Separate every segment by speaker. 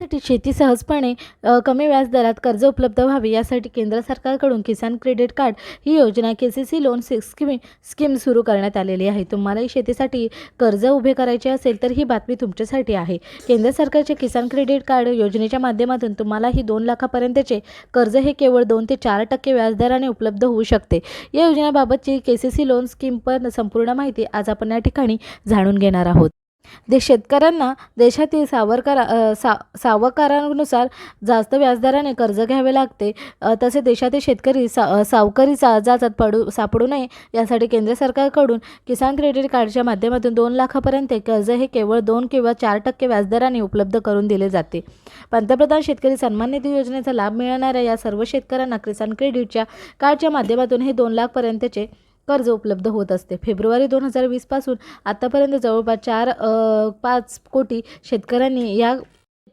Speaker 1: साठी शेती सहजपणे कमी व्याजदरात कर्ज उपलब्ध व्हावे यासाठी केंद्र सरकारकडून किसान क्रेडिट कार्ड ही योजना K C C loan scheme scheme सुरू करण्यात आलेली आहे. तुम्हालाही शेतीसाठी कर्ज उभे करायचे असेल तर ही बातमी तुमच्यासाठी आहे. केंद्र सरकारच्या किसान क्रेडिट कार्ड योजनेच्या माध्यमातून तुम्हाला ही दोन लाखापर्यंतचे कर्ज हे केवळ दोन ते चार टक्के व्याजदराने उपलब्ध होऊ शकते. या योजनेबाबतची K C C loan scheme पण संपूर्ण माहिती आज आपण या ठिकाणी जाणून घेणार आहोत. दे शेतकऱ्यांना देशातील सावरकारा सा सावकारानुसार जास्त व्याजदराने कर्ज घ्यावे लागते तसे देशातील शेतकरी सा अ, सावकारी सा जाचात पडू सापडू नये यासाठी केंद्र सरकारकडून किसान क्रेडिट कार्डच्या माध्यमातून दोन लाखापर्यंत कर्ज हे केवळ दोन किंवा चार टक्के व्याजदराने उपलब्ध करून दिले जाते. पंतप्रधान शेतकरी सन्मान निधी योजनेचा लाभ मिळणाऱ्या या सर्व शेतकऱ्यांना किसान क्रेडिटच्या कार्डच्या माध्यमातून हे दोन लाखपर्यंतचे कर्ज उपलब्ध होत असते. फेब्रुवारी दोन हजार वीसपासून आत्तापर्यंत जवळपास चार पाच कोटी शेतकऱ्यांनी या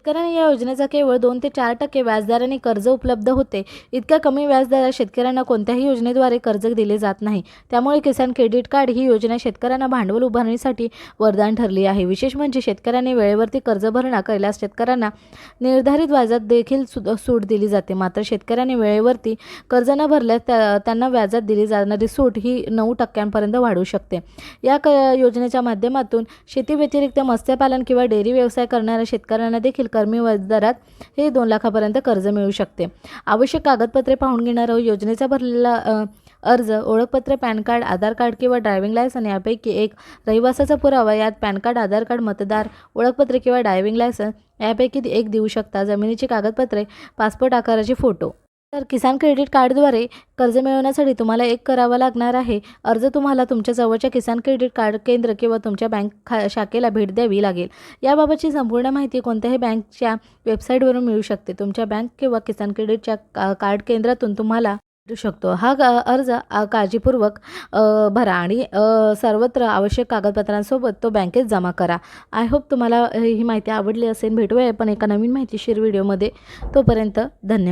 Speaker 1: शेतकऱ्यांनी या योजनेचा केवळ दोन ते चार टक्के व्याजदराने कर्ज उपलब्ध होते. इतक्या कमी व्याजदरात शेतकऱ्यांना कोणत्याही योजनेद्वारे कर्ज दिले जात नाही. त्यामुळे किसान क्रेडिट कार्ड ही योजना शेतकऱ्यांना भांडवल उभारणीसाठी वरदान ठरली आहे. विशेष म्हणजे शेतकऱ्यांनी वेळेवरती कर्ज भरणा केल्यास शेतकऱ्यांना निर्धारित व्याजात देखील सु सूट दिली जाते. मात्र शेतकऱ्यांनी वेळेवरती कर्ज न भरल्यास त्या त्यांना व्याजात दिली जाणारी सूट ही नऊ टक्क्यांपर्यंत वाढू शकते. या क योजनेच्या माध्यमातून शेतीव्यतिरिक्त मत्स्यपालन किंवा डेअरी व्यवसाय करणाऱ्या शेतकऱ्यांना देखील कमी व्याजदरात हे दोन लाखापर्यंत कर्ज मिळू शकते. आवश्यक कागदपत्रे पाहून घेणारं योजनेचा भरलेला अर्ज ओळखपत्र पॅन कार्ड आधार कार्ड किंवा ड्रायव्हिंग लायसन यापैकी एक. रहिवासाचा पुरावा यात पॅन कार्ड आधार कार्ड मतदार ओळखपत्र किंवा ड्रायव्हिंग लायसन यापैकी एक देऊ शकता. जमिनीची कागदपत्रे पासपोर्ट आकाराचे फोटो. तर किसान क्रेडिट कार्डद्वारे कर्ज मिळवण्यासाठी तुम्हाला एक करावा लागणार आहे. अर्ज तुम्हाला तुमच्या जवळच्या किसान क्रेडिट कार्ड केंद्र किंवा तुमच्या बँक खा शाखेला भेट द्यावी लागेल. याबाबतची संपूर्ण माहिती कोणत्याही बँकच्या वेबसाईटवरून मिळू शकते. तुमच्या बँक किंवा किसान क्रेडिटच्या का- कार्ड केंद्रातून तुम्हाला भेटू शकतो. हा अर्ज काळजीपूर्वक भरा आणि सर्वत्र आवश्यक कागदपत्रांसोबत तो बँकेत जमा करा. आय होप तुम्हाला ही माहिती आवडली असेल. भेटूया पण एका नवीन माहितीशीर व्हिडिओमध्ये. तोपर्यंत धन्यवाद.